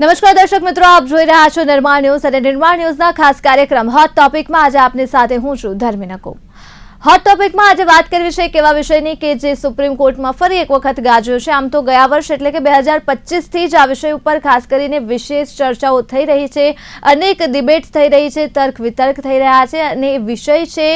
નમસ્કાર દર્શક મિત્રો, આપ જોઈ રહ્યા છો નિર્માણ ન્યૂઝ અને નિર્માણ ન્યૂઝના ખાસ કાર્યક્રમ હોટ ટોપિકમાં આજે આપની સાથે હું છું ધર્મી નકુમ હોટ ટોપિકમાં આજે વાત કરવી છે એક એવા વિષયની કે જે સુપ્રીમ કોર્ટમાં ફરી એક વખત ગાજ્યો છે. આમ તો ગયા વર્ષ એટલે કે બે હજાર પચીસથી જ આ વિષય ઉપર ખાસ કરીને વિશેષ ચર્ચાઓ થઈ રહી છે. અનેક ડિબેટ્સ થઈ રહી છે, તર્ક વિતર્ક થઈ રહ્યા છે અને એ વિષય છે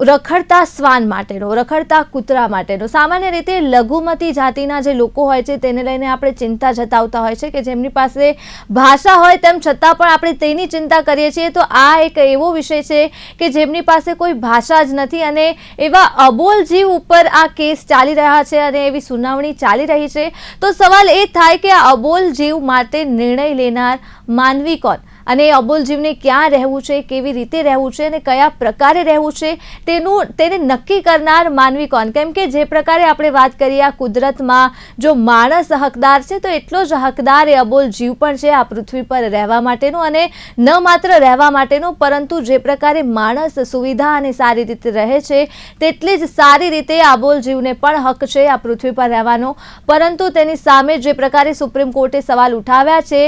રખડતા શ્વાન માટેનો, રખડતા કૂતરા માટેનો. સામાન્ય રીતે લઘુમતી જાતિના જે લોકો હોય છે, તેને લઈને આપણે ચિંતા જતાવતા હોય છે કે જેમની પાસે ભાષા હોય તેમ છતાં પણ આપણે તેની ચિંતા કરીએ છીએ. તો આ એક એવો વિષય છે કે જેમની પાસે કોઈ ભાષા જ નથી અને એવા અબોલ જીવ ઉપર આ કેસ ચાલી રહ્યા છે અને એવી સુનાવણી ચાલી રહી છે. તો સવાલ એ થાય કે આ અબોલ જીવ માટે નિર્ણય લેનાર માનવી કોણ? અને અબોલ જીવને ક્યાં રહેવું છે, કેવી રીતે રહેવું છે અને કયા પ્રકારે રહેવું છે, તેનું તેને નક્કી કરનાર માનવી કોણ? કેમ કે જે પ્રકારે આપણે વાત કરીએ આ કુદરતમાં, જો માણસ હકદાર છે, તો એટલો જ હકદાર એ અબોલ જીવ પણ છે આ પૃથ્વી પર રહેવા માટેનું અને ન માત્ર રહેવા માટેનું, પરંતુ જે પ્રકારે માણસ સુવિધા અને સારી રીતે રહે છે, તેટલી જ સારી રીતે આ અબોલ જીવને પણ હક છે આ પૃથ્વી પર રહેવાનો. પરંતુ તેની સામે જે પ્રકારે સુપ્રીમ કોર્ટે સવાલ ઉઠાવ્યા છે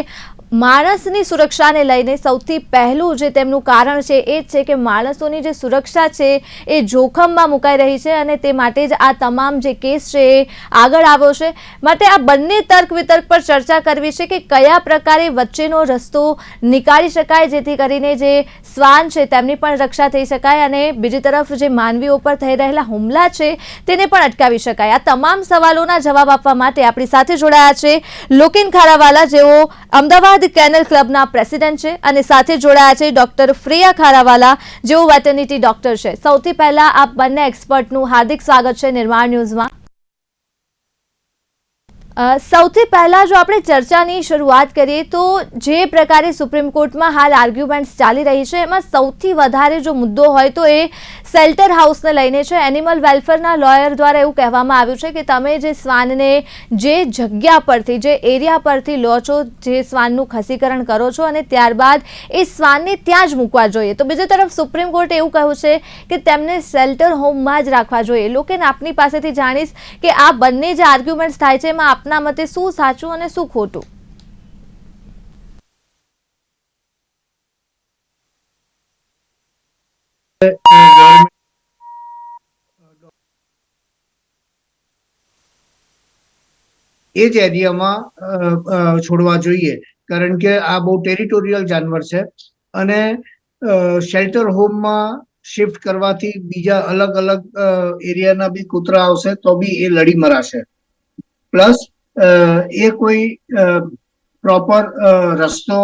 માણસની સુરક્ષાને લઈને સૌથી પહેલું જે તેમનું કારણ છે એ જ છે કે માણસોની જે સુરક્ષા છે એ જોખમમાં મુકાઈ રહી છે અને તે માટે જ આ તમામ જે કેસ છે એ આગળ આવ્યો છે. માટે આ બંને તર્ક વિતર્ક પર ચર્ચા કરવી છે કે કયા પ્રકારે વચ્ચેનો રસ્તો નીકાળી શકાય, જેથી કરીને જે શ્વાન છે તેમની પણ રક્ષા થઈ શકાય અને બીજી તરફ જે માનવીઓ પર થઈ રહેલા હુમલા છે તેને પણ અટકાવી શકાય. આ તમામ સવાલોના જવાબ આપવા માટે આપણી સાથે જોડાયા છે લોકેન ખારાવાલા, જેઓ અમદાવાદ કેનલ ક્લબના પ્રેસિડેન્ટ છે અને સાથે જોડાયા છે ડોક્ટર ફ્રેયા ખારાવાલા, જેઓ વેટર્નિટી ડોક્ટર છે. સૌથી પહેલા આપ બંને એક્સપર્ટનું હાર્દિક સ્વાગત છે નિર્માણ ન્યૂઝમાં. સૌથી પહેલા જો આપણે ચર્ચાની શરૂઆત કરીએ તો જે પ્રકારે સુપ્રીમ કોર્ટમાં હાલ આર્ગ્યુમેન્ટ્સ ચાલી રહી છે, એમાં સૌથી વધારે જો મુદ્દો હોય તો એ શેલ્ટર હાઉસને લઈને છે. એનિમલ વેલફેરના લોયર દ્વારા એવું કહેવામાં આવ્યું છે કે તમે જે શ્વાનને જે જગ્યા પરથી, જે એરિયા પરથી લો છો, જે શ્વાનનું ખસીકરણ કરો છો અને ત્યારબાદ એ શ્વાનને ત્યાં જ મૂકવા જોઈએ. તો બીજી તરફ સુપ્રીમ કોર્ટે એવું કહ્યું છે કે તેમને શેલ્ટર હોમમાં જ રાખવા જોઈએ. લોકોને આપની પાસેથી જાણીશ કે આ બંને જે આર્ગ્યુમેન્ટ્સ થાય છે, એમાં આપના મતે શું સાચું અને શું ખોટું? એ જ એરિયામાં છોડવા જોઈએ. કારણ કે આ બહુ ટેરિટોરિયલ જાનવર છે અને શેલ્ટર હોમમાં શિફ્ટ કરવાથી બીજા અલગ અલગ એરિયાના બી કૂતરા આવશે તો બી એ લડી મરાશે. પ્લસ એ કોઈ પ્રોપર રસ્તો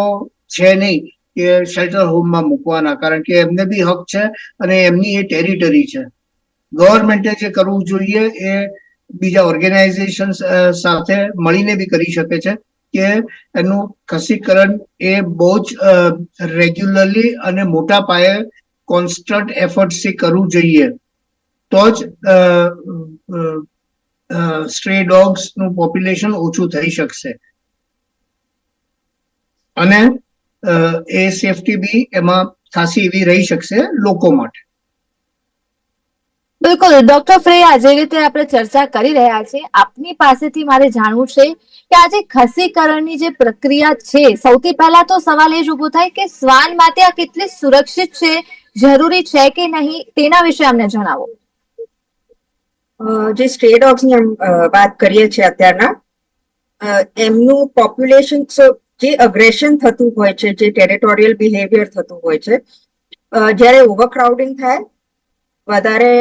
છે નહીં કે શેલ્ટર હોમમાં મૂકવાના. કારણ કે એમને બી હક છે અને એમની એ ટેરિટરી છે. ગવર્મેન્ટે જે કરવું જોઈએ એ બીજા ઓર્ગેનાઇઝેશન સાથે મળીને બી કરી શકે છે કે એનું ખસીકરણ એ બહુ જ રેગ્યુલરલી અને મોટા પાયે કોન્સ્ટન્ટ એફર્ટથી કરવું જોઈએ. તો જ સ્ટ્રે ડોગ્સનું પોપ્યુલેશન ઓછું થઈ શકશે. અને એ સેફટી બી એમાં ખાસી એવી રહી શકશે લોકો માટે. બિલકુલ. ડોક્ટર ફ્રેયા જે રીતે આપણે ચર્ચા કરી રહ્યા છીએ આપની પાસેથી મારે જાણવું છે કે આ જે ખસીકરણની જે પ્રક્રિયા છે, સૌથી પહેલા તો સવાલ એ જ ઊભો થાય કે શ્વાન માટે આ કેટલી સુરક્ષિત છે, જરૂરી છે કે નહીં, તેના વિશે અમને જણાવો. જે સ્ટ્રે ડોગ્સની વાત કરીએ છીએ અત્યારના એમનું પોપ્યુલેશન જે અગ્રેશન થતું હોય છે, જે ટેરેટોરિયલ બિહેવિયર થતું હોય છે જ્યારે ઓવરક્રાઉડિંગ થાય, વધારે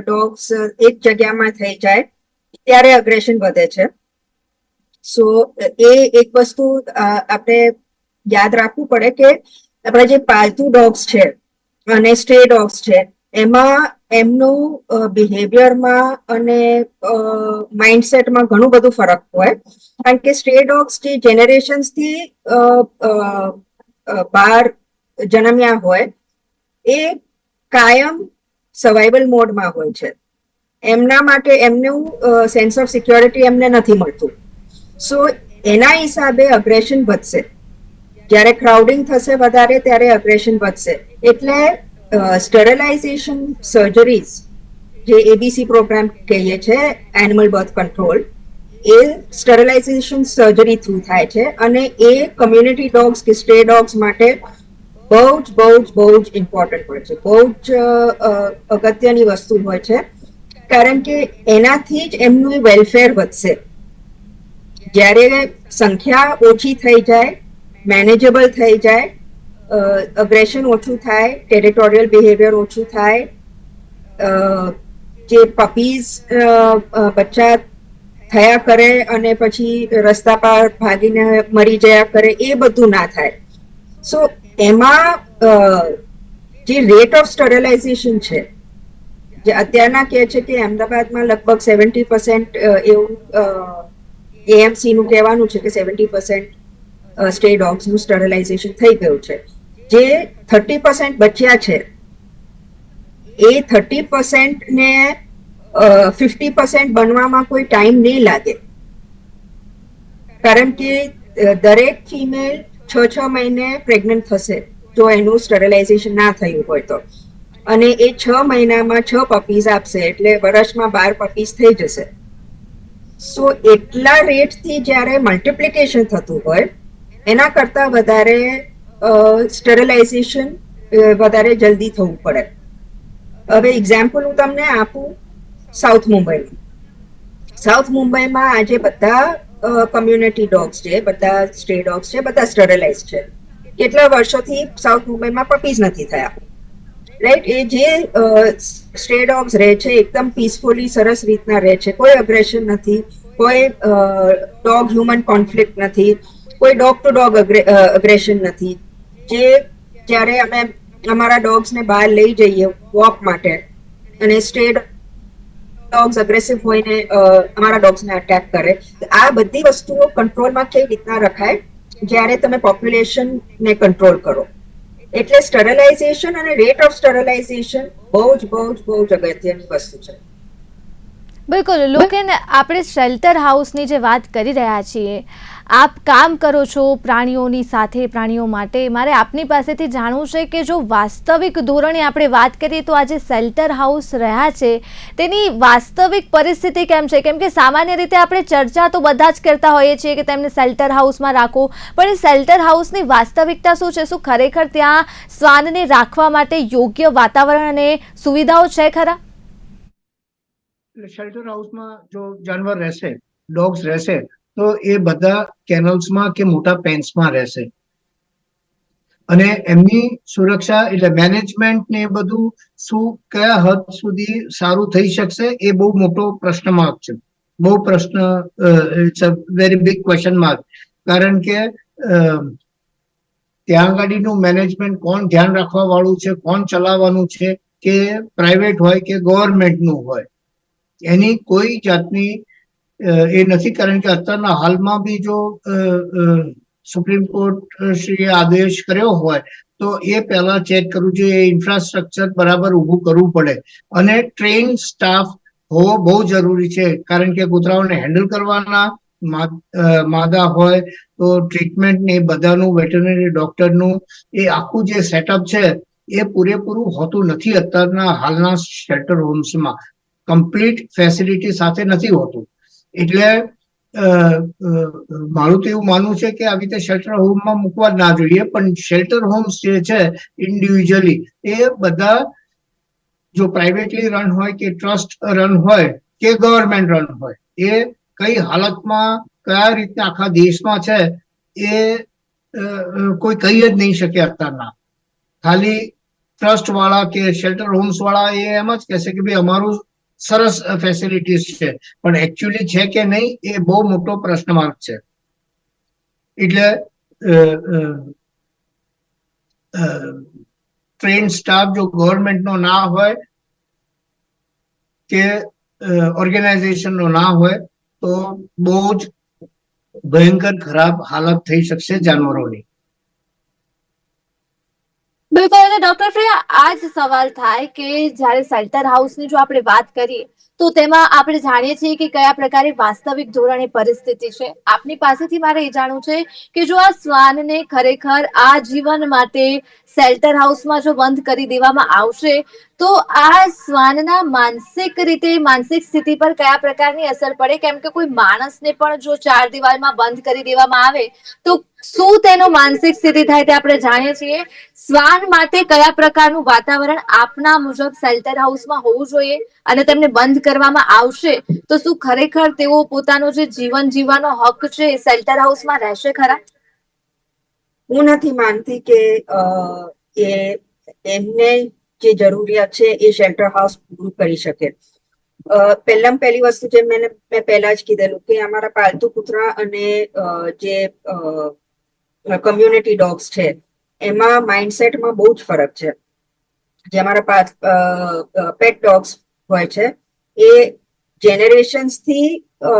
ડોગ્સ એક જગ્યામાં થઈ જાય, ત્યારે અગ્રેશન વધે છે. સો એ એક વસ્તુ આપણે યાદ રાખવું પડે કે આપણા જે પાલતુ ડોગ્સ છે, અને સ્ટ્રે ડોગ્સ છે એમાં એમનું બિહેવિયરમાં અને માઇન્ડસેટમાં ઘણું બધું ફરક હોય. કારણ કે સ્ટ્રે ડોગ્સ જે જેનરેશન્સથી બહાર જન્મ્યા હોય, એ કાયમ સર્વાઈવલ મોડમાં હોય છે. એમના માટે એમનું સેન્સ ઓફ સિક્યોરિટી એમને નથી મળતું. સો એના હિસાબે અગ્રેશન વધશે. જ્યારે ક્રાઉડિંગ થશે વધારે, ત્યારે અગ્રેશન વધશે. એટલે સ્ટરલાઇઝેશન સર્જરીઝ જે એબીસી પ્રોગ્રામ કહીએ છીએ એનિમલ બર્થ કંટ્રોલ એ સ્ટરલાઇઝેશન સર્જરી થ્રુ થાય છે અને એ કમ્યુનિટી ડોગ્સ કે સ્ટે ડોગ્સ માટે બહુ જ બહુ જ બહુ જ ઇમ્પોર્ટન્ટ હોય છે. બહુ જ અગત્યની વસ્તુ હોય છે. કારણ કે એનાથી જ એમનું વેલફેર વધશે. જ્યારે સંખ્યા ઓછી થઈ જાય મેનેજેબલ થઈ જાય અગ્રેશન ઓછું થાય ટેરિટોરિયલ બિહેવિયર ઓછું થાય જે પપીઝ બચ્ચા થયા કરે અને પછી રસ્તા પર ભાગીને મરી જયા કરે, એ બધું ના થાય. સો એમાં જે રેટ ઓફ સ્ટરલાઇઝેશન છે, જે અત્યારના કહે છે કે અમદાવાદમાં લગભગ સેવન્ટી પર્સન્ટ એવું એએમસીનું કહેવાનું છે કે સેવન્ટી પર્સન્ટ સ્ટે ડોગ્સનું સ્ટરલાઇઝેશન થઈ ગયું છે. જે થર્ટી પર્સન્ટ બચ્યા છે, એ થર્ટી પર્સન્ટને ફિફ્ટી પર્સન્ટ બનવામાં કોઈ ટાઈમ નહીં લાગે. કારણ કે દરેક ફિમેલ છ છ મહિને પ્રેગ્નન્ટ થશે, જો એનું સ્ટરલાઇઝેશન ના થયું હોય તો. અને એ છ મહિનામાં છ પપીઝ આપશે, એટલે વર્ષમાં બાર પપીઝ થઈ જશે. સો, એટલા રેટથી જ્યારે મલ્ટિપ્લિકેશન થતું હોય, એના કરતા વધારે સ્ટરલાઇઝેશન વધારે જલ્દી થવું પડે. હવે એક્ઝામ્પલ હું તમને આપું સાઉથ મુંબઈનું સાઉથ મુંબઈમાં આજે બધા કમ્યુનિટી ડોગ્સ છે, બધા સ્ટે ડોગ્સ છે, બધા સ્ટરલાઇઝ છે. કેટલા વર્ષોથી સાઉથ મુંબઈમાં પપીઝ નથી થયા. રાઈટ એ જે સ્ટે ડોગ્સ રહે છે, એકદમ પીસફુલી સરસ રીતના રહે છે. કોઈ અગ્રેશન નથી, કોઈ ડોગ હ્યુમન કોન્ફ્લિક્ટ નથી, કોઈ ડોગ ટુ ડોગ અગ્રેશન નથી. જે જ્યારે અમે અમારા ડોગ્સને બહાર લઈ જઈએ વોક માટે અને સ્ટેડ ડોગ્સ અગ્રેસિવ હોઈને અમારા ડોગ્સને અટેક કરે, આ બધી વસ્તુઓ કંટ્રોલમાં કેવી રીતના રખાય? જ્યારે તમે પોપ્યુલેશનને કંટ્રોલ કરો. એટલે સ્ટરલાઇઝેશન અને રેટ ઓફ સ્ટરલાઇઝેશન બહુ જ બહુ જ બહુ જ અગત્યની વસ્તુ છે. બિલકુલ. લોકોને આપણે શેલ્ટર હાઉસની જે વાત કરી રહ્યા છીએ આપ કામ કરો છો પ્રાણીઓની સાથે, પ્રાણીઓ માટે. મારે આપની પાસેથી જાણવું છે કે જો વાસ્તવિક ધોરણે આપણે વાત કરીએ તો આજે શેલ્ટર હાઉસ રહ્યા છે. તેની વાસ્તવિક પરિસ્થિતિ કેમ છે? કેમ કે સામાન્ય રીતે આપણે ચર્ચા તો બધા જ કરતા હોઈએ છીએ કે તેમને શેલ્ટર હાઉસમાં રાખો. પણ એ શેલ્ટર હાઉસની વાસ્તવિકતા શું છે? શું ખરેખર ત્યાં શ્વાનને રાખવા માટે યોગ્ય વાતાવરણ અને સુવિધાઓ છે ખરા? શેલ્ટર હાઉસમાં જો જાનવર રહેશે, ડોગ્સ રહેશે તો એ બધા કેનલ્સમાં કે મોટા પેન્સમાં રહેશે. અને એમની સુરક્ષા એટલે મેનેજમેન્ટ ને એ બધું શું, કયા હદ સુધી સારું થઈ શકશે એ બહુ મોટો પ્રશ્ન માર્ક છે. બહુ પ્રશ્ન it's a very big question mark કારણ કે ત્યાં ગાડીનું મેનેજમેન્ટ કોણ ધ્યાન રાખવા વાળું છે, કોણ ચલાવવાનું છે, કે પ્રાઇવેટ હોય કે ગવર્મેન્ટનું હોય. એની કોઈ જાતની એ નથી કારણ કે અત્યારના હાલમાં બી જો સુપ્રીમ કોર્ટ શ્રીએ આદેશ કર્યો હોય, તો એ પહેલા ચેક કરવું જોઈએ ઇન્ફ્રાસ્ટ્રક્ચર બરાબર ઊભું કરવું પડે. અને ટ્રેન સ્ટાફ હોવો બહુ જરૂરી છે, કારણ કે કૂતરાઓને હેન્ડલ કરવાના માદા હોય, તો ટ્રીટમેન્ટ ને બધાનું વેટરનરી ડોક્ટરનું એ આખું જે સેટઅપ છે, એ પૂરેપૂરું હોતું નથી અત્યારના હાલના શેલ્ટર હોમ્સમાં કમ્પ્લીટ ફેસિલિટી સાથે નથી હોતું. એટલે મારું તો એવું માનવું છે કે આવી રીતે શેલ્ટર હોમમાં મૂકવા ના જોઈએ, પણ શેલ્ટર હોમ્સ જે છે ઇન્ડિવિજ્યુઅલી એ બધા જો પ્રાઇવેટલી રન હોય કે ટ્રસ્ટ રન હોય કે ગવર્મેન્ટ રન હોય, એ કઈ હાલતમાં, કયા રીતે આખા દેશમાં છે, એ કોઈ કહી જ નહીં શકે અત્યારના. ખાલી ટ્રસ્ટ વાળા કે શેલ્ટર હોમ્સ વાળા એ એમ જ કહેશે કે ભાઈ અમારું સરસ ફેસિલિટીઝ છે. પણ એકચ્યુઅલી છે કે નહીં, એ બહુ મોટો પ્રશ્ન છે. એટલે ટ્રેન સ્ટાફ જો ગવર્મેન્ટનો ના હોય કે ઓર્ગેનાઇઝેશનનો ના હોય, તો બહુ જ ભયંકર ખરાબ હાલત થઈ શકશે જાનવરોની. બિલકુલ, અને ડોક્ટર પ્રિયા આ જ સવાલ થાય કે જ્યારે શેલ્ટર હાઉસની જો આપણે વાત કરીએ તો તેમાં આપણે જાણીએ છીએ કે કયા પ્રકારે વાસ્તવિક ધોરણે પરિસ્થિતિ છે. આપની પાસેથી મારે એ જાણવું છે કે જો આ શ્વાનને ખરેખર આ જીવન માટે શેલ્ટર હાઉસમાં જો બંધ કરી દેવામાં આવશે, તો આ શ્વાનના માનસિક રીતે, માનસિક સ્થિતિ પર કયા પ્રકારની અસર પડે? કેમ કે કોઈ માણસને પણ જો ચાર દિવાલમાં બંધ કરી દેવામાં આવે, તો શું તેનો માનસિક સ્થિતિ થાય તે આપણે જાણીએ છીએ. શ્વાન માટે કયા પ્રકારનું વાતાવરણ આપના મુજબ શેલ્ટર હાઉસમાં હોવું જોઈએ? અને તેમને બંધ કરવામાં આવશે, તો શું ખરેખર તેઓ પોતાનો જે જીવન જીવવાનો હક છે એ શેલ્ટર હાઉસમાં રહેશે ખરા? હું નથી માનતી કે એ એમને જે જરૂરિયાત છે એ શેલ્ટર હાઉસ પૂરું કરી શકે. પહેલામાં પહેલી વસ્તુ જે મેં મેં પહેલા જ કીધેલું કે અમારા પાલતુ કૂતરા અને જે કમ્યુનિટી ડોગ્સ છે, એમાં માઇન્ડસેટમાં બહુ જ ફરક છે. જે અમારા પેટ ડોગ્સ હોય છે. એ generations થી અ,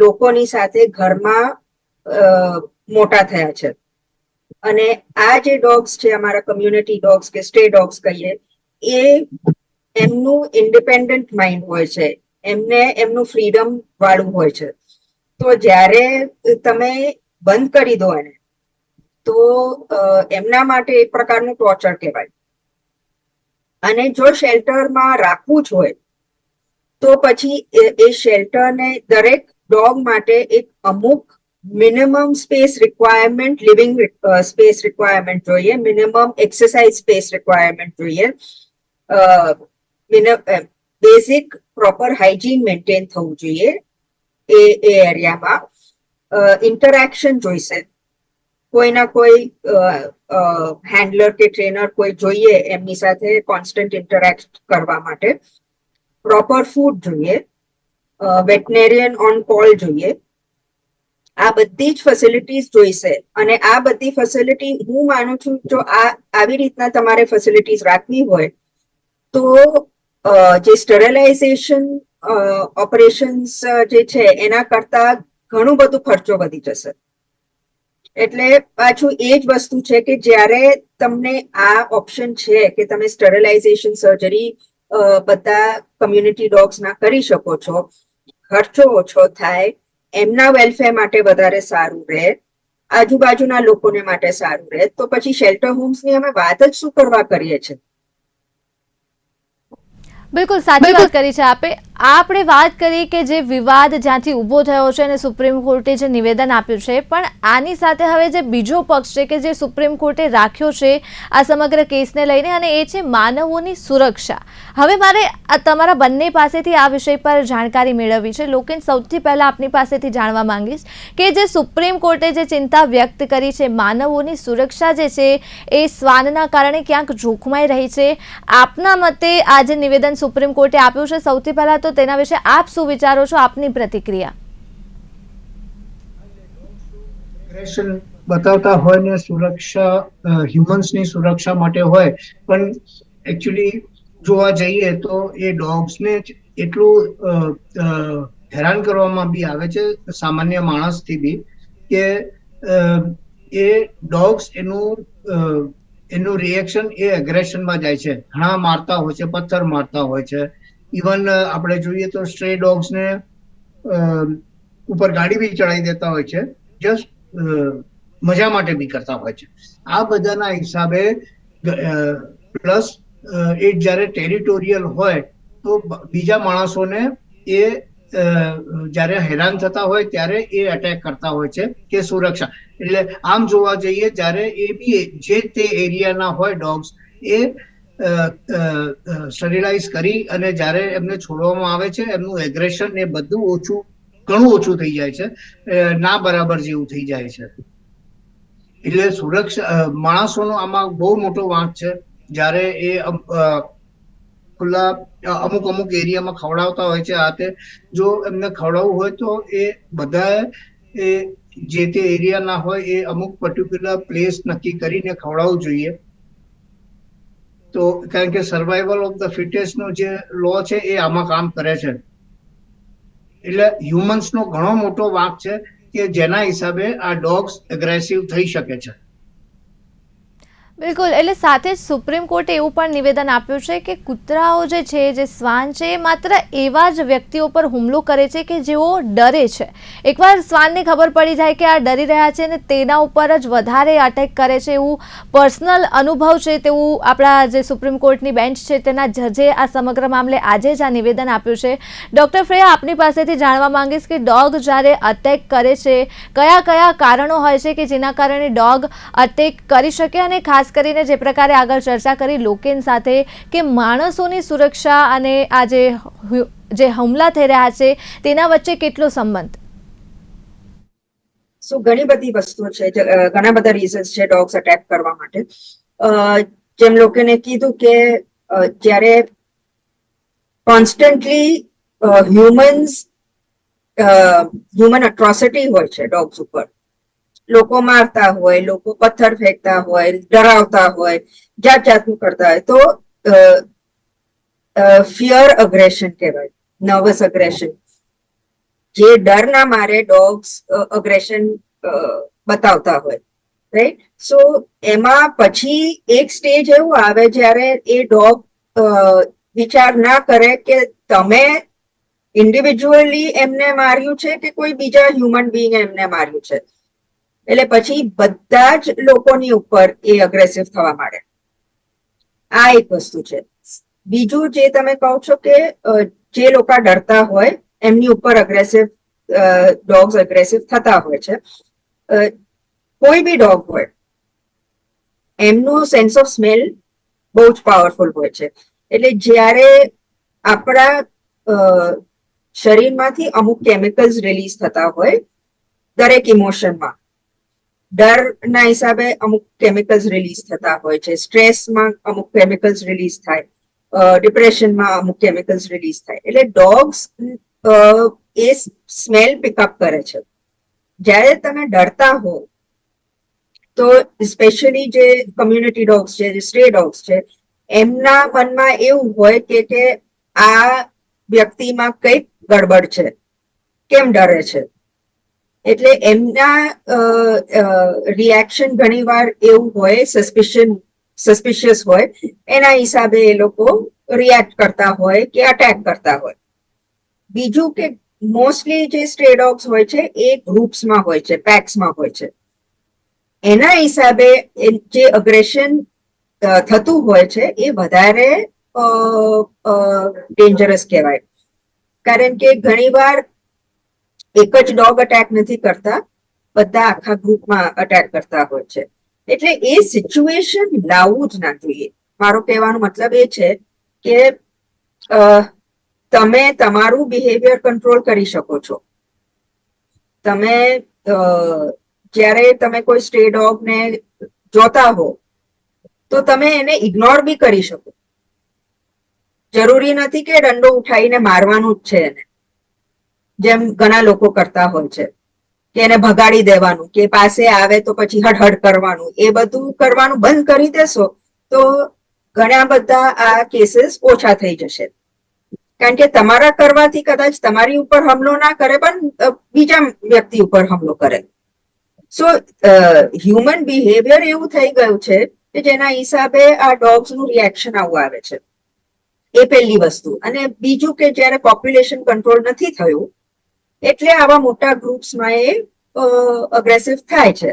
લોકોની સાથે ઘરમાં મોટા થયા છે. અને આ જે ડોગ્સ છે અમારા કમ્યુનિટી ડોગ્સ કે સ્ટે ડોગ્સ કહીએ એ એમનું ઇન્ડિપેન્ડન્ટ માઇન્ડ હોય છે. એમને એમનું ફ્રીડમ વાળું હોય છે. તો જ્યારે તમે બંધ કરી દો એને તો એમના માટે એક પ્રકારનું ટોર્ચર કહેવાય. અને જો શેલ્ટરમાં રાખવું હોય, તો પછી એ- એ શેલ્ટરને દરેક ડોગ માટે એક અમુક minimum space requirement living space requirement જોઈએ મિનિમમ એક્સરસાઇઝ સ્પેસ રિક્વાયરમેન્ટ જોઈએ. બેઝિક પ્રોપર હાઇજીન મેન્ટેન થવું જોઈએ એ એ એરિયામાં ઇન્ટરેક્શન જોઈશે. કોઈના કોઈ હેન્ડલર કે ટ્રેનર કોઈ જોઈએ એમની સાથે કોન્સ્ટન્ટ ઇન્ટરેક્ટ કરવા માટે. પ્રોપર ફૂડ જોઈએ. વેટનેરિયન ઓન કોલ જોઈએ. આ બધી જ ફેસિલિટીઝ જોઈશે. અને આ બધી ફેસિલિટી હું માનું છું, જો આ, આવી રીતના તમારે ફેસિલિટીઝ રાખવી હોય, તો જે સ્ટરલાઇઝેશન ઓપરેશન્સ જે છે, એના કરતા ઘણું બધું ખર્ચો વધી જશે. એટલે પાછું એ જ વસ્તુ છે કે જ્યારે તમને આ ઓપ્શન છે કે તમે સ્ટરલાઇઝેશન સર્જરી બધા કમ્યુનિટી ડોગ્સના કરી શકો છો, ખર્ચો ઓછો થાય, એમના વેલફેર માટે વધારે સારું રહે, આજુબાજુના લોકોને માટે સારું રહે, તો પછી શેલ્ટર હોમ્સની અમે વાત જ શું કરવા કરીએ છીએ? બિલકુલ સાચી વાત કરી છે આપે. આપણે વાત કરી કે જે વિવાદ જ્યાંથી ઊભો થયો છે અને સુપ્રીમ કોર્ટે જે નિવેદન આપ્યું છે પણ આની સાથે હવે જે બીજો પક્ષ છે કે જે સુપ્રીમ કોર્ટે રાખ્યો છે આ સમગ્ર કેસને લઈને અને એ છે માનવોની સુરક્ષા. હવે મારે તમારા બંને પાસેથી આ વિષય પર જાણકારી મેળવવી છે. લોકેન સૌથી પહેલાં આપની પાસેથી જાણવા માંગીશ કે જે સુપ્રીમ કોર્ટે જે ચિંતા વ્યક્ત કરી છે માનવોની સુરક્ષા જે છે એ શ્વાનના કારણે ક્યાંક જોખમાઈ રહી છે. આપના મતે આ જે નિવેદન સુપ્રીમ કોર્ટે આપ્યું છે. સૌથી પહેલા તો તેના વિશે આપ શું વિચારો છો? આપની પ્રતિક્રિયા. બતાવતા હોય ને સુરક્ષા હ્યુમન્સની સુરક્ષા માટે હોય, પણ એકચ્યુઅલી જોવા જઈએ તો એ ડોગ્સને એટલું હેરાન કરવામાં બી આવે છે, સામાન્ય માણસથી બી, કે એ ડોગ્સ એનું એનું રિએક્શન એ એગ્રેશનમાં જાય છે. ઘણા મારતા હોય છે, પથ્થર મારતા હોય છે. ઇવન આપણે જોઈએ તો સ્ટ્રે ડોગ્સને ઉપર ગાડી બી ચડાવી દેતા હોય છે. જસ્ટ મજા માટે બી કરતા હોય છે. આ બધાના હિસાબે પ્લસ એ જ્યારે ટેરિટોરિયલ હોય તો બીજા માણસોને એ જ્યારે હેરાન થતા હોય ત્યારે એ અટેક કરતા હોય છે કે સુરક્ષા. એટલે આમ જોવા જઈએ જ્યારે એ બી જે તે એરિયાના હોય ડોગ્સ એ સ્ટરીલાઇઝ કરી અને જ્યારે એમને છોડવામાં આવે છે, એમનું એગ્રેશન એ બધું ઓછું, ઘણું ઓછું થઈ જાય છે ના બરાબર જેવું થઈ જાય છે. એટલે સુરક્ષા માણસોનો આમાં બહુ મોટો વાંક છે. જ્યારે એ ખુલ્લા અમુક અમુક એરિયામાં ખવડાવતા હોય છે આ તે. જો એમને ખવડાવવું હોય તો એ બધા એ જે તે એરિયાના હોય એ અમુક પર્ટિક્યુલર પ્લેસ નક્કી કરીને ખવડાવવું જોઈએ. તો કારણ કે સર્વાઈવલ ઓફ ધ ફિટેસ્ટ નો જે લો છે એ આમાં કામ કરે છે. એટલે હ્યુમન્સ નો ઘણો મોટો વાંક છે કે જેના હિસાબે આ ડોગ્સ એગ્રેસિવ થઈ શકે છે. બિલકુલ. એટલે સાથે જ સુપ્રીમ કોર્ટે એવું પણ નિવેદન આપ્યું છે કે કૂતરાઓ જે છે, જે શ્વાન છે, એ માત્ર એવા જ વ્યક્તિઓ પર હુમલો કરે છે કે જેઓ ડરે છે. એકવાર શ્વાનને ખબર પડી જાય કે આ ડરી રહ્યા છે અને તેના ઉપર જ વધારે અટેક કરે છે એવું પર્સનલ અનુભવ છે તેવું આપણા જે સુપ્રીમ કોર્ટની બેન્ચ છે તેના જજે આ સમગ્ર મામલે આજે જ આ નિવેદન આપ્યું છે. ડૉક્ટર ફ્રેયા, આપની પાસેથી જાણવા માંગીશ કે ડોગ જ્યારે અટેક કરે છે કયા કયા કારણો હોય છે કે જેના કારણે ડોગ અટેક કરી શકે અને ખાસ કરીને જે પ્રકારે આગળ ચર્ચા કરી લોકેન સાથે કે માણસોની સુરક્ષા અને આ જે જે હુમલા થઈ રહ્યા છે, તેના વચ્ચે કેટલો સંબંધ? સો ઘણી બધી વસ્તુઓ છે ઘણા બધા રીઝન્સ છે ડોગ્સ અટેક કરવા માટે. જેમ લોકોને કીધું કે જ્યારે કોન્સ્ટન્ટલી હ્યુમન્સ હ્યુમન અટ્રોસિટી હોય છે ડોગ્સ ઉપર લોકો મારતા હોય, લોકો પથ્થર ફેંકતા હોય, ડરાવતા હોય જાત જાતનું કરતા હોય, તો ફિયર અગ્રેશન કહેવાય નર્વસ અગ્રેશન જે ડરના મારે ડોગ્સ અગ્રેશન બતાવતા હોય રાઈટ સો એમાં પછી એક સ્ટેજ એવું આવે જ્યારે એ ડોગ વિચાર ના કરે કે તમે ઇન્ડિવિજ્યુઅલી એમને માર્યું છે કે કોઈ બીજા હ્યુમન બિંગ એમને માર્યું છે? એટલે પછી બધા જ લોકોની ઉપર એ અગ્રેસિવ થવા માંડે. આ એક વસ્તુ છે. બીજું જે તમે કહો છો કે જે લોકો ડરતા હોય, એમની ઉપર અગ્રેસિવ ડોગ્સ અગ્રેસિવ થતા હોય છે. કોઈ બી ડોગ હોય, એમનું સેન્સ ઓફ સ્મેલ બહુ જ પાવરફુલ હોય છે. એટલે જ્યારે આપણા શરીરમાંથી અમુક કેમિકલ્સ રિલીઝ થતા હોય, દરેક ઇમોશનમાં ડરના હિસાબે અમુક કેમિકલ્સ રિલીઝ થતા હોય છે. સ્ટ્રેસમાં અમુક કેમિકલ્સ રિલીઝ થાય. ડિપ્રેશનમાં અમુક કેમિકલ્સ રિલીઝ થાય. એટલે ડોગ્સ એ સ્મેલ પિકઅપ કરે છે. જ્યારે તમે ડરતા હો, તો સ્પેશિયલી જે કમ્યુનિટી ડોગ્સ છે, જે સ્ટ્રે ડોગ્સ છે, એમના મનમાં એવું હોય કે કે આ વ્યક્તિમાં કંઈક ગડબડ છે. કેમ ડરે છે? એટલે એમના રિએક્શન ઘણીવાર એવું હોય સસ્પિશન સસ્પિશિયસ હોય, એના હિસાબે એ લોકો રિએક્ટ કરતા હોય કે અટેક કરતા હોય. બીજું કે મોસ્ટલી જે સ્ટ્રે હોય છે, એ ગ્રુપ્સમાં હોય છે પેક્સમાં હોય છે. એના હિસાબે જે અગ્રેશન થતું હોય છે, એ વધારે ડેન્જરસ કહેવાય. કારણ કે ઘણીવાર એક જ ડોગ અટેક નથી કરતા, બધા આખા ગ્રુપમાં અટેક કરતા હોય છે. એટલે એ સિચ્યુએશન લાવવું જ ના જોઈએ. મારો કહેવાનો મતલબ એ છે કે તમે તમારું બિહેવિયર કંટ્રોલ કરી શકો છો. તમે જ્યારે તમે કોઈ સ્ટ્રે ડોગને જોતા હો, તો તમે એને ઇગ્નોર બી કરી શકો. જરૂરી નથી કે દંડો ઉઠાવીને મારવાનું જ છે એને. જેમ ઘણા લોકો કરતા હોય છે, કે એને ભગાડી દેવાનું, કે પાસે આવે તો પછી હડહડ કરવાનું, એ બધું કરવાનું બંધ કરી દેશો, તો ઘણા બધા આ કેસીસ ઓછા થઈ જશે. કારણ કે તમારા કરવાથી કદાચ તમારી ઉપર હુમલો ના કરે, પણ બીજા વ્યક્તિ ઉપર હુમલો કરે. સો હ્યુમન બિહેવિયર એવું થઈ ગયું છે, કે જેના હિસાબે આ ડોગ્સનું રિએક્શન આવું આવે છે. એ પહેલી વસ્તુ. અને બીજું કે જ્યારે પોપ્યુલેશન કંટ્રોલ નથી થયું એટલે આવા મોટા ગ્રુપ્સમાં એ અગ્રેસિવ થાય છે.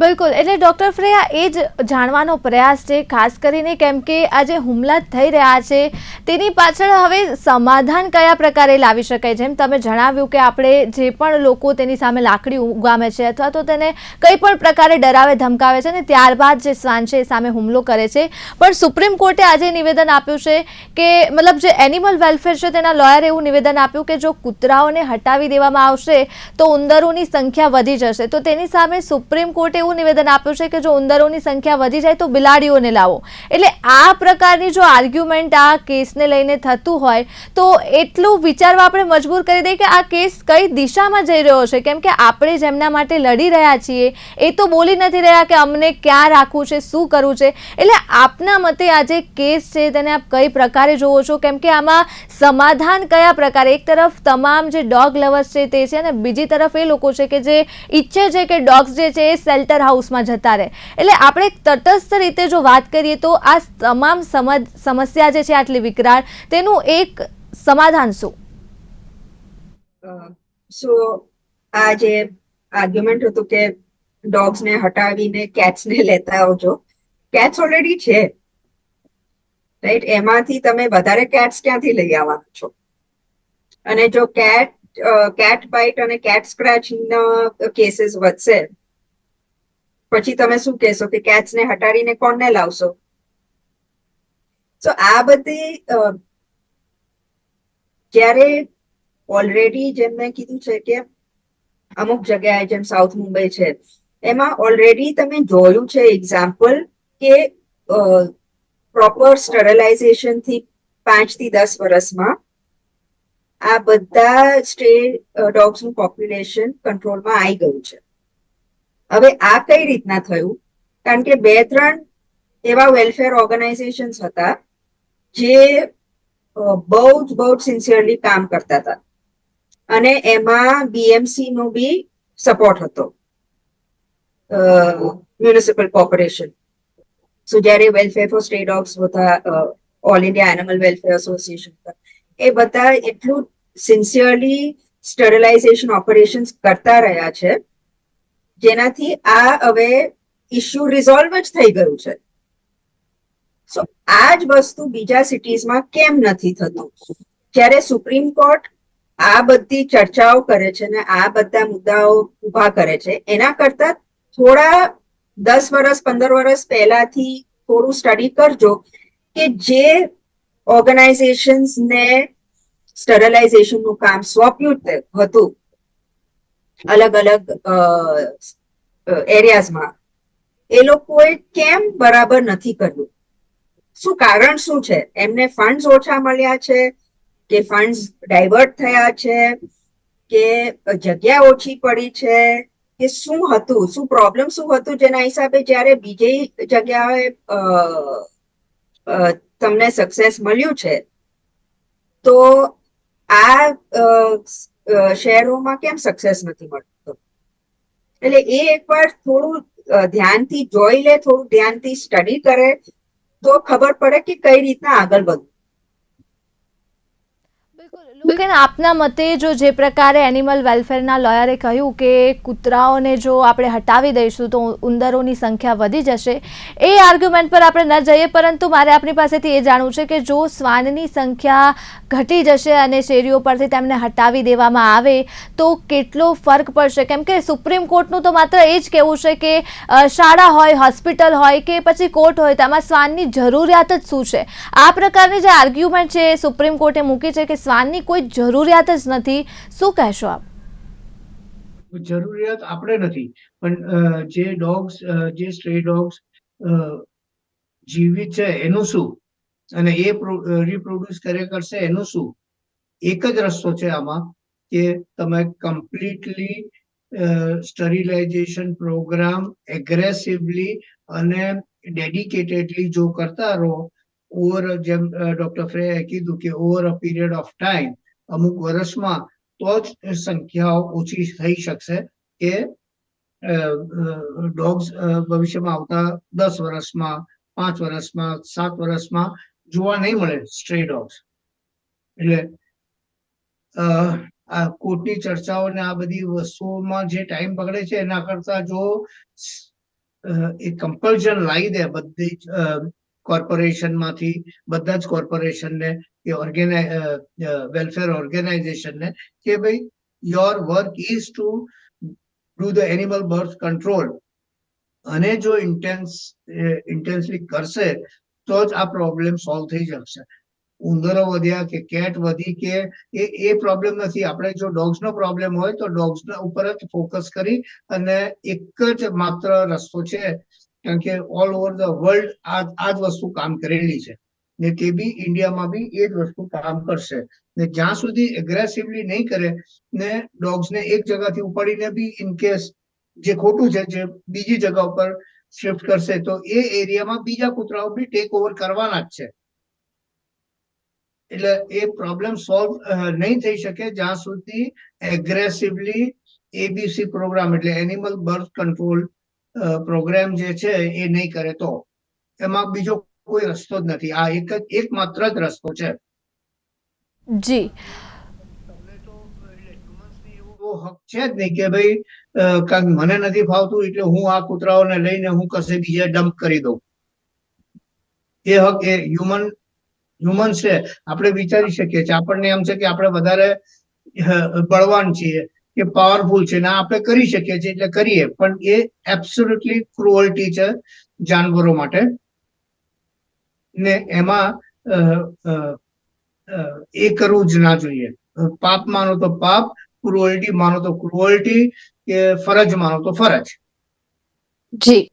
બિલકુલ. એટલે ડૉક્ટર ફ્રેયા એ જ જાણવાનો પ્રયાસ છે, ખાસ કરીને કેમ કે આ જે હુમલા થઈ રહ્યા છે. તેની પાછળ હવે સમાધાન કયા પ્રકારે લાવી શકાય? જેમ તમે જણાવ્યું કે આપણે જે પણ લોકો તેની સામે લાકડી ઉગામે છે અથવા તો તેને કંઈ પણ પ્રકારે ડરાવે, ધમકાવે છે ને ત્યારબાદ જે શ્વાન છે એ સામે હુમલો કરે છે. પણ સુપ્રીમ કોર્ટે આજે નિવેદન આપ્યું છે કે, મતલબ જે એનિમલ વેલફેર છે તેના લોયરે એવું નિવેદન આપ્યું કે જો કૂતરાઓને હટાવી દેવામાં આવશે તો ઉંદરોની સંખ્યા વધી જશે. તો તેની સામે સુપ્રીમ કોર્ટે એવું નિવેદન આપ્યું છે કે જો ઉંદરોની સંખ્યા વધી જાય તો બિલાડીઓને લાવો. એટલે આ પ્રકારની જો આર્ગ્યુમેન્ટ આ કેસને લઈને થતું હોય, તો એટલું વિચારવા આપણે મજબૂર કરી દઈએ કે આ કેસ કઈ દિશામાં જઈ રહ્યો છે. કેમ કે આપણે જેમના માટે લડી રહ્યા છીએ, એ તો બોલી નથી રહ્યા કે અમને ક્યાં રાખવું છે, શું કરવું છે. એટલે આપના મતે આ જે કેસ છે તેને આપ કઈ પ્રકારે જોવો છો? કેમ કે આમાં સમાધાન કયા પ્રકારે? એક તરફ તમામ જે ડોગ લવર્સ છે તે છે અને બીજી તરફ એ લોકો છે કે જે ઈચ્છે છે કે ડોગ્સ જે છે એ શેલ્ટર વેર હાઉસમાં જતા રહે. એટલે આપણે તટસ્થ રીતે જો વાત કરીએ તો આ તમામ સમસ્યા જે છે આટલી વિકરાળ, તેનું એક સમાધાન શું? સો, આ જે આર્ગ્યુમેન્ટ હતું કે ડોગ્સ ને હટાવીને કેટ્સ ને લેતા આવજો. કેટ્સ ઓલરેડી છે. રાઈટ એમાંથી તમે વધારે કેટ્સ ક્યાંથી લઈ આવવાના છો? અને જો કેટ કેટ બાઇટ અને કેટ સ્ક્રેચ ના કેસીસ વધશે પછી તમે શું કહેશો કે કેચને હટાડીને કોણને લાવશો? તો આ બધી જ્યારે ઓલરેડી જેમ મેં કીધું છે કે અમુક જગ્યાએ જેમ સાઉથ મુંબઈ છે, એમાં ઓલરેડી તમે જોયું છે એક્ઝામ્પલ કે પ્રોપર સ્ટરલાઇઝેશનથી પાંચથી દસ વર્ષમાં આ બધા સ્ટે ડોગ્સનું પોપ્યુલેશન કંટ્રોલમાં આવી ગયું છે. હવે આ કઈ રીતના થયું? કારણ કે બે ત્રણ એવા વેલફેર ઓર્ગેનાઇઝેશન હતા જે બહુ જ બહુ જ સિન્સિયરલી કામ કરતા હતા. અને એમાં બીએમસી નો બી સપોર્ટ હતો. મ્યુનિસિપલ કોર્પોરેશન સો જ્યારે વેલફેર ફોર સ્ટેટ ડોગ્સ બધા all India animal welfare association એ બધા એટલું સિન્સિયરલી સ્ટરલાઇઝેશન ઓપરેશન્સ કરતા રહ્યા છે. જેનાથી આ હવે ઇશ્યુ રિઝોલ્વ જ થઈ ગયું છે. સો આ જ વસ્તુ બીજા સિટીઝમાં કેમ નથી થતું? જ્યારે સુપ્રીમ કોર્ટ આ બધી ચર્ચાઓ કરે છે ને આ બધા મુદ્દાઓ ઊભા કરે છે, એના કરતા થોડા દસ વર્ષ પંદર વર્ષ પહેલાથી થોડું સ્ટડી કરજો કે જે ઓર્ગેનાઇઝેશન્સ ને સ્ટરલાઇઝેશનનું કામ સોંપ્યું હતું અલગ અલગ એરિયાઝમાં એ લોકોએ કેમ બરાબર નથી કર્યું? શું કારણ શું છે? એમને ફંડ્સ ઓછા મળ્યા છે? કે ફંડ્સ ડાયવર્ટ થયા છે? કે જગ્યા ઓછી પડી છે? કે શું હતું? શું પ્રોબ્લેમ શું હતું? જેના હિસાબે જ્યારે બીજી જગ્યાએ તમને સક્સેસ મળ્યું છે, તો આ શહેરોમાં કેમ સક્સેસ નથી મળતો? એટલે એ એકવાર થોડું ધ્યાનથી જોઈ લે, થોડું ધ્યાનથી સ્ટડી કરે, તો ખબર પડે કે કઈ રીતના આગળ વધવું. બિલકુલ. આપના મતે જો જે પ્રકારે એનિમલ વેલફેરના લોયરે કહ્યું કે કૂતરાઓને જો આપણે હટાવી દઈશું તો ઉંદરોની સંખ્યા વધી જશે, એ આર્ગ્યુમેન્ટ પર આપણે ન જઈએ, પરંતુ મારે આપણી પાસેથી એ જાણવું છે કે જો શ્વાનની સંખ્યા ઘટી જશે અને શેરીઓ પરથી તેમને હટાવી દેવામાં આવે, તો કેટલો ફરક પડશે? કેમ કે સુપ્રીમ કોર્ટનું તો માત્ર એ જ કહેવું છે કે શાળા હોય, હોસ્પિટલ હોય કે પછી કોર્ટ હોય તેમાં શ્વાનની જરૂરિયાત જ શું છે? આ પ્રકારની જે આર્ગ્યુમેન્ટ છે સુપ્રીમ કોર્ટે મૂકી છે કે શ્વાનની કોઈ જરૂરિયાત જ નથી. શું કહેશો આપ? જરૂરિયાત આપણે નથી, પણ જે ડોગ્સ જે સ્ટ્રે ડોગ્સ જીવિત છે, એનું શું? અને એ રિપ્રોડ્યુસ કરે, કરશે, એનું શું? એક જ રસ્તો છે આમાં કે તમે કમ્પ્લીટલી સ્ટરીલાઇઝેશન પ્રોગ્રામ એગ્રેસિવલી અને ડેડિકેટેડલી જો કરતા રહો, ઓવર, જેમ ડોક્ટર ફ્રેએ કીધું કે over a period of time અમુક વર્ષમાં તો જ સંખ્યાઓ ઓછી થઈ શકશે કે ડોગ્સ ભવિષ્યમાં આવતા દસ વર્ષમાં, પાંચ વર્ષમાં, સાત વર્ષમાં જોવા નહીં મળે સ્ટ્રે ડોગ્સ એટલે આ કોર્ટની ચર્ચાઓ ને આ બધી વસ્તુઓમાં જે ટાઈમ બગડે છે એના કરતા જો એ કમ્પલ્શન લાવી દે બધી જ કોર્પોરેશનમાંથી, બધા જ કોર્પોરેશનને કે ઓર્ગેનાઈ વેલફેર ઓર્ગેનાઇઝેશનને કે ભાઈ your work is to do the animal birth control અને જો ઇન્ટેન્સ ઇન્ટેન્સલી કરશે, તો જ આ પ્રોબ્લેમ સોલ્વ થઈ જશે ઉંદરો વધ્યા કે કેટ વધી કે, એ એ પ્રોબ્લેમ નથી. આપણે જો ડોગ્સનો પ્રોબ્લેમ હોય, તો ડોગ્સના ઉપર જ ફોકસ કરી અને એક જ માત્ર રસ્તો છે. કારણ કે ઓલ ઓવર ધ વર્લ્ડ આ જ વસ્તુ કામ કરેલી છે. ને તે બી ઇન્ડિયામાં બી એ જ વસ્તુ કામ કરશે. ને જ્યાં સુધી એગ્રેસિવલી નહીં કરે, ને ડોગ્સ ને એક જગાથી ઉપાડીને બી ઇન કેસ જે ખોટું છે, જે બીજી જગા ઉપર શિફ્ટ કરશે, તો એ એરિયામાં બીજા કૂતરાઓ બી ટેક ઓવર કરવાના જ છે. એટલે એ પ્રોબ્લેમ સોલ્વ નહીં થઈ શકે જ્યાં સુધી એગ્રેસિવલી એબીસી પ્રોગ્રામ એટલે એનિમલ બર્થ કંટ્રોલ પ્રોગ્રામ જે છે એ નહીં કરે તો. એમાં બીજો કોઈ રસ્તો જ નથી. આ એક જ એકમાત્ર જ રસ્તો છે. જી. હક છે જ નહીં કે ભાઈ કારણ મને નથી ફાવતું એટલે હું આ કૂતરાઓને લઈને હું કશે બીજે ડમ્પ કરી દઉં. એ હક એ હ્યુમન હ્યુમન છે. આપણે વિચારી શકીએ છીએ. આપણને એમ છે કે આપણે વધારે બળવાન છીએ કે પાવરફુલ છે. ને આપણે કરી શકીએ છીએ એટલે કરીએ. પણ એ એબ્સોલ્યુટલી ક્રુઅલ્ટી છે જાનવરો માટે. ને એમાં એ કરવું જ ના જોઈએ. પાપ માનો તો પાપ ક્રુઅલ્ટી માનો તો ક્રુઅલ્ટી કે ફરજ માનો તો ફરજ. જી.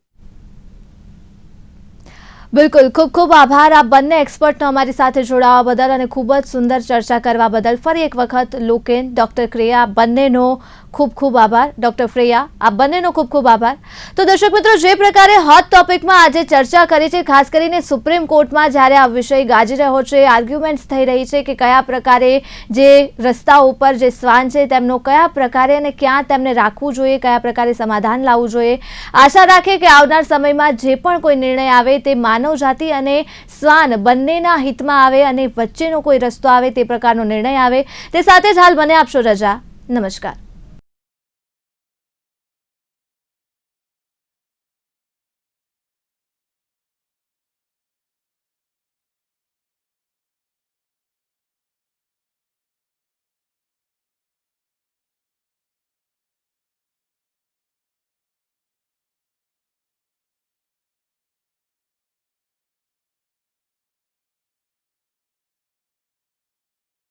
બિલકુલ, ખૂબ ખૂબ આભાર. આ બંને એક્સપર્ટનો અમારી સાથે જોડાવા બદલ અને ખૂબ જ સુંદર ચર્ચા કરવા બદલ ફરી એક વખત લોકેન, ડોક્ટર ક્રિયા, બંનેનો ખૂબ ખૂબ આભાર. ડોક્ટર ફ્રેયા આ બંનેનો ખૂબ ખૂબ આભાર. તો દર્શક મિત્રો, જે પ્રકારે હોટ ટોપિકમાં આજે ચર્ચા કરી છે, ખાસ કરીને સુપ્રીમ કોર્ટમાં જ્યારે આ વિષય ગાજી રહ્યો છે આર્ગ્યુમેન્ટ્સ થઈ રહી છે કે કયા પ્રકારે જે રસ્તા ઉપર જે શ્વાન છે, તેમનો કયા પ્રકારે અને ક્યાં તેમને રાખવું જોઈએ, કયા પ્રકારે સમાધાન લાવવું જોઈએ. આશા રાખે કે આવનાર સમયમાં જે પણ કોઈ નિર્ણય આવે તે માનવ જાતિ અને શ્વાન બંનેના હિતમાં આવે અને વચ્ચેનો કોઈ રસ્તો આવે તે પ્રકારનો નિર્ણય આવે. તે સાથે જ હાલ મને આપશો રજા. નમસ્કાર.